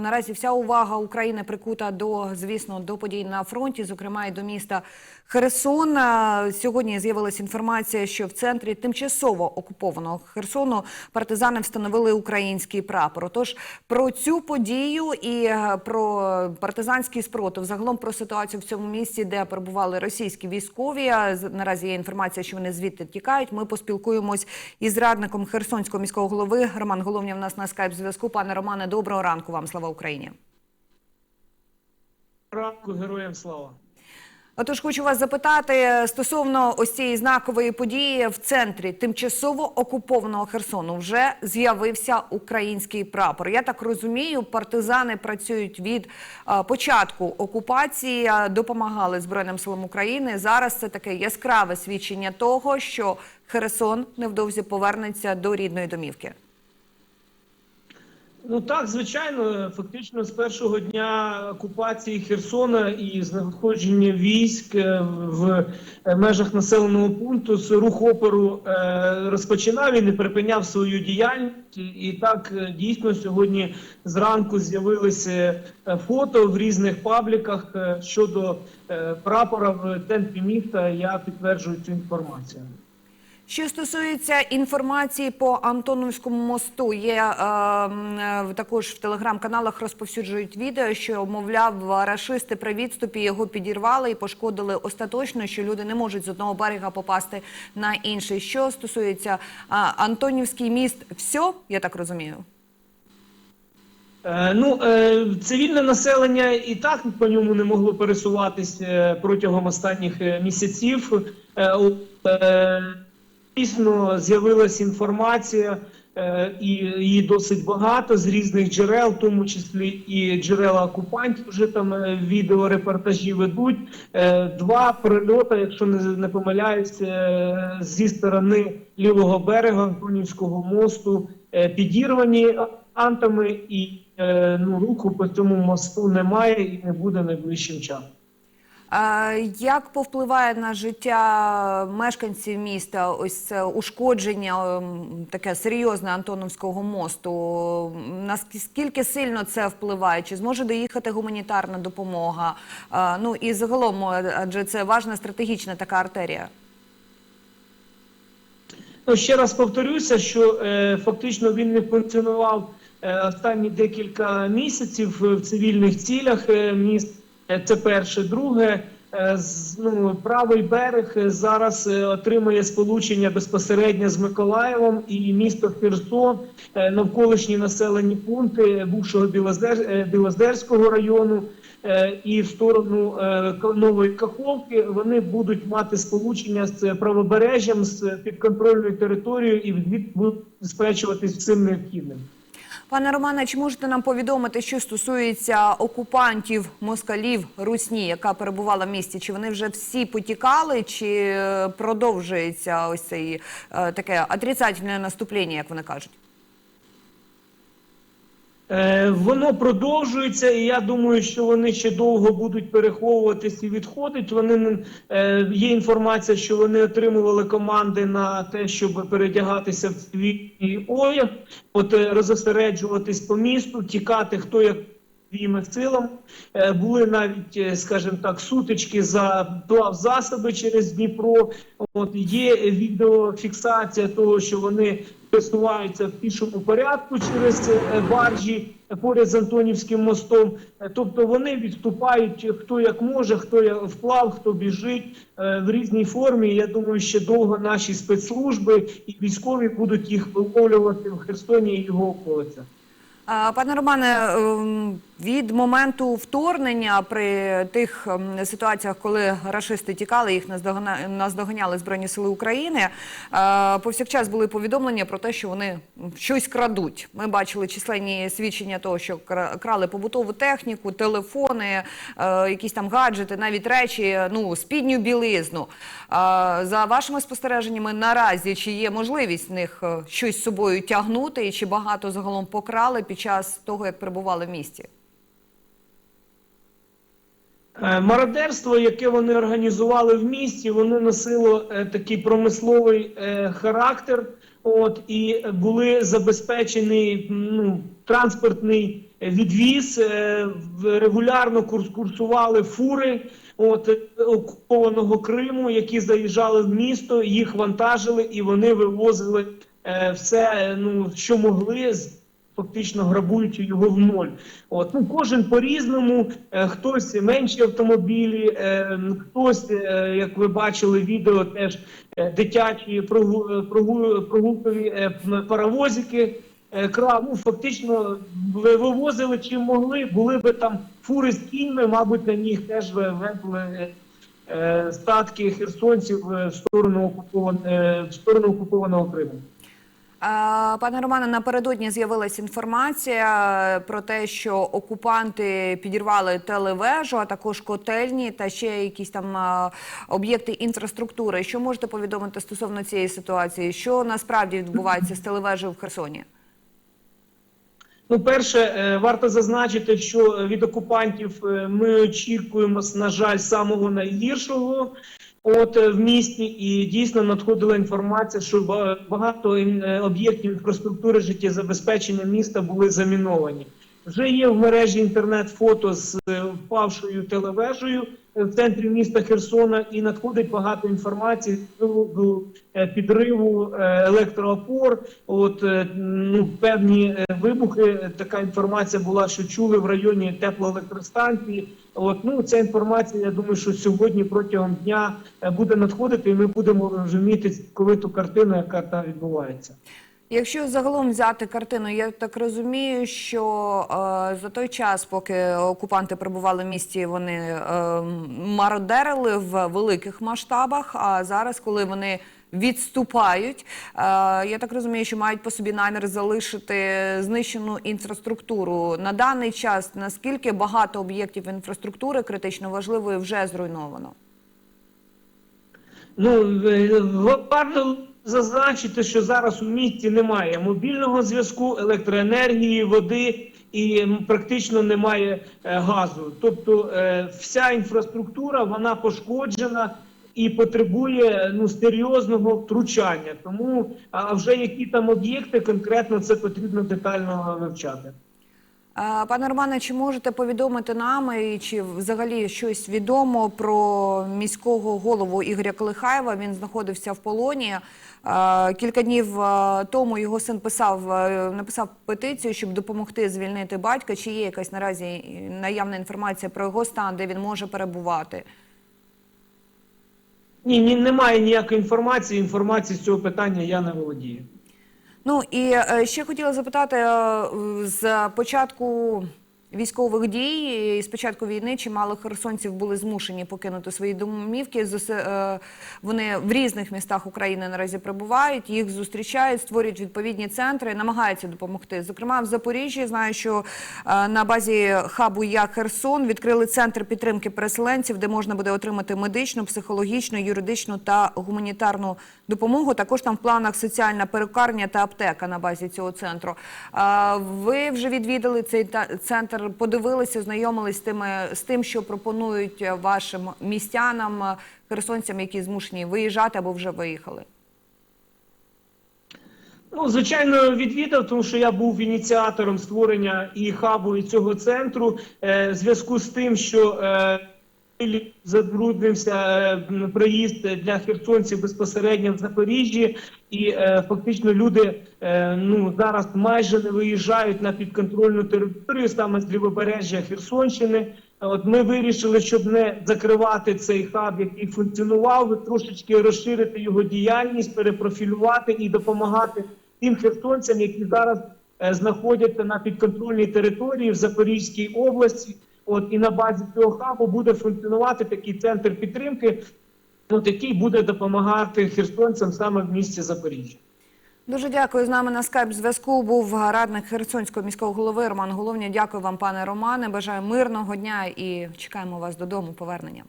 Наразі вся увага України прикута до, звісно, до подій на фронті, зокрема і до міста Херсон. Е, Сьогодні з'явилася інформація, що в центрі тимчасово окупованого Херсону партизани встановили український прапор. Отож, про цю подію і е, про партизанський спротив, загалом про ситуацію в цьому місці, де перебували російські військові. Наразі є інформація, що вони звідти тікають. Ми поспілкуємось із радником Херсонського міського голови. Роман Головня в нас на скайп зв'язку. Пане Романе, доброго ранку вам. Слава Україні. Ранку героям слава. Отож, хочу вас запитати стосовно ось цієї знакової події в центрі тимчасово окупованого Херсону вже з'явився український прапор. Я так розумію, партизани працюють від початку окупації, допомагали Збройним силам України. Зараз це таке яскраве свідчення того, що Херсон невдовзі повернеться до рідної домівки. Ну так, звичайно, фактично з першого дня окупації Херсона і знаходження військ е, в е, межах населеного пункту з рух опору е, розпочинав і не припиняв свою діяльність. І так дійсно сьогодні зранку з'явилися фото в різних пабліках щодо прапора в центрі міста. Я підтверджую цю інформацію. Що стосується інформації по Антоновському мосту, є е, е, також в телеграм-каналах розповсюджують відео, що мовляв рашисти при відступі його підірвали і пошкодили остаточно, що люди не можуть з одного берега попасти на інший. Що стосується е, Антонівський міст, все, я так розумію. Е, Ну, е, цивільне населення і так по ньому не могло пересуватись протягом останніх місяців. Дійсно, з'явилася інформація, е, і її досить багато з різних джерел, в тому числі і джерела окупантів. Вже там е, відеорепортажі ведуть. Е, Два прильоти, якщо не, не помиляюсь, е, зі сторони лівого берега Антонівського мосту підірвані антами, і ну, руху по цьому мосту немає і не буде найближчим часом. Як повпливає на життя мешканців міста ось це ушкодження ем, таке серйозне Антоновського мосту? Наскільки сильно це впливає? Чи зможе доїхати гуманітарна допомога? Ну і загалом, адже це важна стратегічна така артерія. Ну, ще раз повторюся, що е, фактично він не функціонував е, останні декілька місяців в цивільних цілях е, міст. Е, Це перше. Друге, е, ну, правий берег е, зараз отримує сполучення безпосередньо з Миколаєвом і місто Херсон, навколишні населені пункти бувшого Білоздер, Білоздерського району. І в сторону нової Каховки вони будуть мати сполучення з правобережжям з підконтрольною територією і забезпечуватись всім необхідним. Пане Романе, чи можете нам повідомити, що стосується окупантів москалів Русні, яка перебувала в місті? Чи вони вже всі потікали, чи е, продовжується ось цей е, таке отрицательне наступлення, як вони кажуть? Е, Воно продовжується, і я думаю, що вони ще довго будуть переховуватись і відходить. Вони е, є інформація, що вони отримували команди на те, щоб передягатися в цивільний одяг, от е, розосереджуватись по місту, тікати хто як своїми силами. Е, Були навіть, е, скажімо так, сутички за плавзасоби через Дніпро. От є відеофіксація того, що вони пересуваються в пішому порядку через е, баржі поряд з Антонівським мостом. Тобто вони відступають хто як може, хто як вплав, хто біжить в різній формі. Я думаю, ще довго наші спецслужби і військові будуть їх виловлювати в Херсоні і його околицях. Пане Романе, ем, від моменту вторгнення при тих ем, ситуаціях, коли рашисти тікали, їх наздоганяли Збройні Сили України, е, повсякчас були повідомлення про те, що вони щось крадуть. Ми бачили численні свідчення того, що кра- крали побутову техніку, телефони, е, якісь там гаджети, навіть речі, ну, спідню білизну. За вашими спостереженнями, наразі чи є можливість в них е, щось з собою тягнути, і чи багато загалом покрали під час того, як перебували в місті? Е, Мародерство, яке вони організували в місті, воно носило е, такий промисловий е, характер. От і були забезпечений ну, транспортний відвіз. Регулярно курс курсували фури от окупованого Криму, які заїжджали в місто, їх вантажили і вони вивозили все, ну що могли з фактично грабуючи його в ноль. От ну кожен по-різному, е, хтось менші автомобілі, е, хтось, е, як ви бачили, відео теж дитячі прогу, прогулкові паровозики. е, Кра, ну, фактично вивозили чим могли, були би там фури з кіньми, мабуть, на них теж везли статки херсонців в сторону окупован, е, в сторону окупованого Криму. Пане Романе, напередодні з'явилася інформація про те, що окупанти підірвали телевежу, а також котельні та ще якісь там об'єкти інфраструктури. Що можете повідомити стосовно цієї ситуації? Що насправді відбувається з телевежею в Херсоні? Ну, перше, е, варто зазначити, що від окупантів е, ми очікуємо, на жаль, самого найгіршого. От е, в місті, і дійсно надходила інформація, що багато е, об'єктів інфраструктури життєзабезпечення міста були заміновані. Вже є в мережі інтернет-фото з е, впавшою телевежею в центрі міста Херсона, і надходить багато інформації е, підриву електроопор. От ну певні вибухи. Така інформація була, що чули в районі теплоелектростанції. От ну ця інформація, я думаю, що сьогодні протягом дня е, буде надходити, і ми будемо розуміти цілковиту картину, яка там відбувається. Якщо загалом взяти картину, я так розумію, що е, за той час, поки окупанти перебували в місті, вони е, мародерили в великих масштабах. А зараз, коли вони відступають, е, я так розумію, що мають по собі намір залишити знищену інфраструктуру. На даний час наскільки багато об'єктів інфраструктури критично важливої вже зруйновано? Ну е, варто зазначити, що зараз у місті немає мобільного зв'язку, електроенергії, води і практично немає е, газу. Тобто е, вся інфраструктура вона пошкоджена. І потребує ну серйозного втручання, тому а вже які там об'єкти конкретно це потрібно детально вивчати. Е, Пане Романе, чи можете повідомити нам, і чи взагалі щось відомо про міського голову Ігоря Колихаєва? Він знаходився в полоні. Е, Кілька днів е, тому його син писав, е, написав петицію, щоб допомогти звільнити батька. Чи є якась наразі наявна інформація про його стан, де він може перебувати? Ні, ні, немає ніякої інформації. Інформації з цього питання я не володію. Ну і е, ще хотіла запитати е, з початку військових дій і з початку війни чимало херсонців були змушені покинути свої домівки. Е, Вони в різних містах України наразі перебувають, їх зустрічають, створюють відповідні центри, намагаються допомогти. Зокрема, в Запоріжжі знаю, що е, на базі хабу Я Херсон відкрили центр підтримки переселенців, де можна буде отримати медичну, психологічну, юридичну та гуманітарну допомогу. Також там в планах соціальна перукарня та аптека на базі цього центру. Ви вже відвідали цей та- центр, подивилися, знайомились з тими з тим, що пропонують вашим містянам, е, херсонцям, які змушені виїжджати або вже виїхали. Ну, звичайно, відвідав, тому що я був ініціатором створення і хабу, і цього центру. Е, зв'язку з тим, що е, забруднився е, проїзд для херсонців безпосередньо в Запоріжжі, і е, фактично люди е, ну зараз майже не виїжджають на підконтрольну територію, саме з лівобережжя Херсонщини. От ми вирішили, щоб не закривати цей хаб, який функціонував, трошечки розширити його діяльність, перепрофілювати і допомагати тим херсонцям, які зараз знаходяться на підконтрольній території в Запорізькій області. От і на базі цього хабу буде функціонувати такий центр підтримки, от який буде допомагати херсонцям саме в місті Запоріжжя. Дуже дякую. З нами на скайп зв'язку був радник Херсонського міського голови Роман Головня. Дякую вам, пане Романе. Бажаю мирного дня і чекаємо вас додому. Повернення.